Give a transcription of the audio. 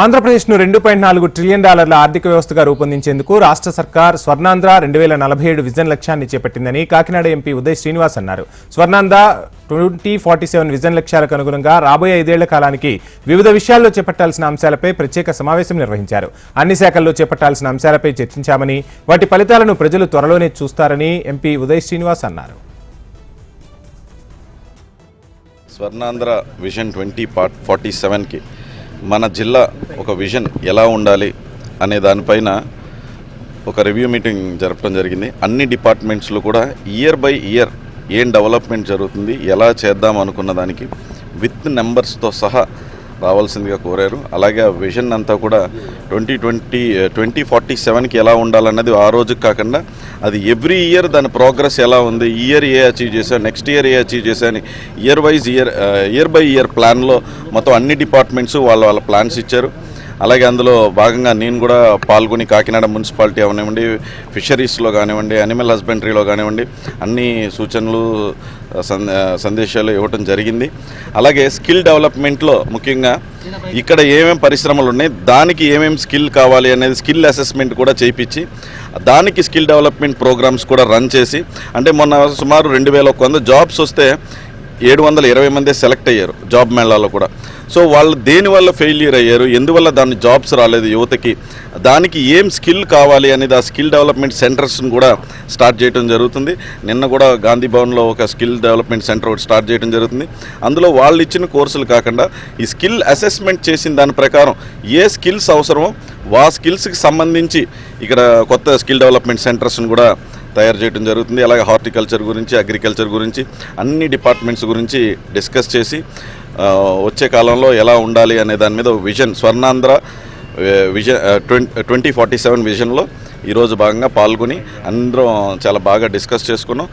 ఆంధ్రప్రదేశ్ను రెండు పాయింట్ నాలుగు ట్రిలియన్ డాలర్ల ఆర్థిక వ్యవస్థగా రూపొందించేందుకు రాష్ట్ర సర్కార్ స్వర్ణాంధ్ర రెండు వేల నలభై ఏడు విజన్ లక్ష్యాన్ని చేపట్టిందని కాకినాడ ఎంపీ ఉదయ్ శ్రీనివాస్ అన్నారు. Swarnandhra twenty forty seven vision లక్ష్యాలకు అనుగుణంగా రాబోయే ఐదేళ్ళ కాలానికి వివిధ విషయాల్లో చేపట్టాల్సిన అంశాలపై ప్రత్యేక సమావేశం నిర్వహించారు. అన్ని శాఖల్లో చేపట్టాల్సిన అంశాలపై చర్చించామని వాటి ఫలితాలను ప్రజలు త్వరలోనే చూస్తారని ఎంపీ ఉదయ్ శ్రీనివాస్ అన్నారు. Swarnandhra vision twenty part forty సెవెన్కి మన జిల్లా ఒక విజన్ ఎలా ఉండాలి అనే దానిపైన ఒక రివ్యూ మీటింగ్ జరపడం జరిగింది. అన్ని డిపార్ట్మెంట్స్లో కూడా ఇయర్ బై ఇయర్ ఏం డెవలప్మెంట్ జరుగుతుంది ఎలా చేద్దాం అనుకున్న దానికి విత్ నెంబర్స్తో సహా రావాల్సిందిగా కోరారు. అలాగే ఆ విజన్ అంతా కూడా ట్వంటీ ట్వంటీ ట్వంటీ ఫార్టీ సెవెన్కి ఎలా ఉండాలన్నది ఆ రోజుకి కాకుండా అది ఎవ్రీ ఇయర్ దాని ప్రోగ్రెస్ ఎలా ఉంది ఇయర్ ఏ అచీవ్ చేశా నెక్స్ట్ ఇయర్ ఏ అచీవ్ చేశా అని year wise year year by year ప్లాన్లో మొత్తం అన్ని డిపార్ట్మెంట్స్ వాళ్ళ వాళ్ళ ప్లాన్స్ ఇచ్చారు. అలాగే అందులో భాగంగా నేను కూడా పాల్గొని కాకినాడ మున్సిపాలిటీ అవనివ్వండి ఫిషరీస్లో కానివ్వండి అనిమల్ హస్బెండరీలో కానివ్వండి అన్ని సూచనలు సందేశాలు ఇవ్వటం జరిగింది. అలాగే స్కిల్ డెవలప్మెంట్లో ముఖ్యంగా ఇక్కడ ఏమేమి పరిశ్రమలు ఉన్నాయి దానికి ఏమేమి స్కిల్ కావాలి అనేది స్కిల్ అసెస్మెంట్ కూడా చేయించి దానికి స్కిల్ డెవలప్మెంట్ ప్రోగ్రామ్స్ కూడా రన్ చేసి అంటే మొన్న సుమారు రెండు వేల ఒక వంద జాబ్స్ వస్తే ఏడు వందల ఇరవై మంది సెలెక్ట్ అయ్యారు జాబ్ మేళాలో కూడా. సో వాళ్ళు దేనివల్ల ఫెయిల్యూర్ అయ్యారు? ఎందువల్ల దాని జాబ్స్ రాలేదు యువతకి? దానికి ఏం స్కిల్ కావాలి అనేది ఆ స్కిల్ డెవలప్మెంట్ సెంటర్స్ని కూడా స్టార్ట్ చేయడం జరుగుతుంది. నిన్న కూడా గాంధీ భవన్లో ఒక స్కిల్ డెవలప్మెంట్ సెంటర్ ఒకటి స్టార్ట్ చేయడం జరుగుతుంది. అందులో వాళ్ళు ఇచ్చిన కోర్సులు కాకుండా ఈ స్కిల్ అసెస్మెంట్ చేసిన దాని ప్రకారం ఏ స్కిల్స్ అవసరమో ఆ స్కిల్స్కి సంబంధించి ఇక్కడ కొత్త స్కిల్ డెవలప్మెంట్ సెంటర్స్ని కూడా తయారు చేయడం జరుగుతుంది. అలాగే హార్టికల్చర్ గురించి అగ్రికల్చర్ గురించి అన్ని డిపార్ట్మెంట్స్ గురించి డిస్కస్ చేసి వచ్చే కాలంలో ఎలా ఉండాలి అనే దాని మీద vision Swarnandhra vision twenty forty seven విజన్లో ఈరోజు భాగంగా పాల్గొని అందరం చాలా బాగా డిస్కస్ చేసుకున్నాం.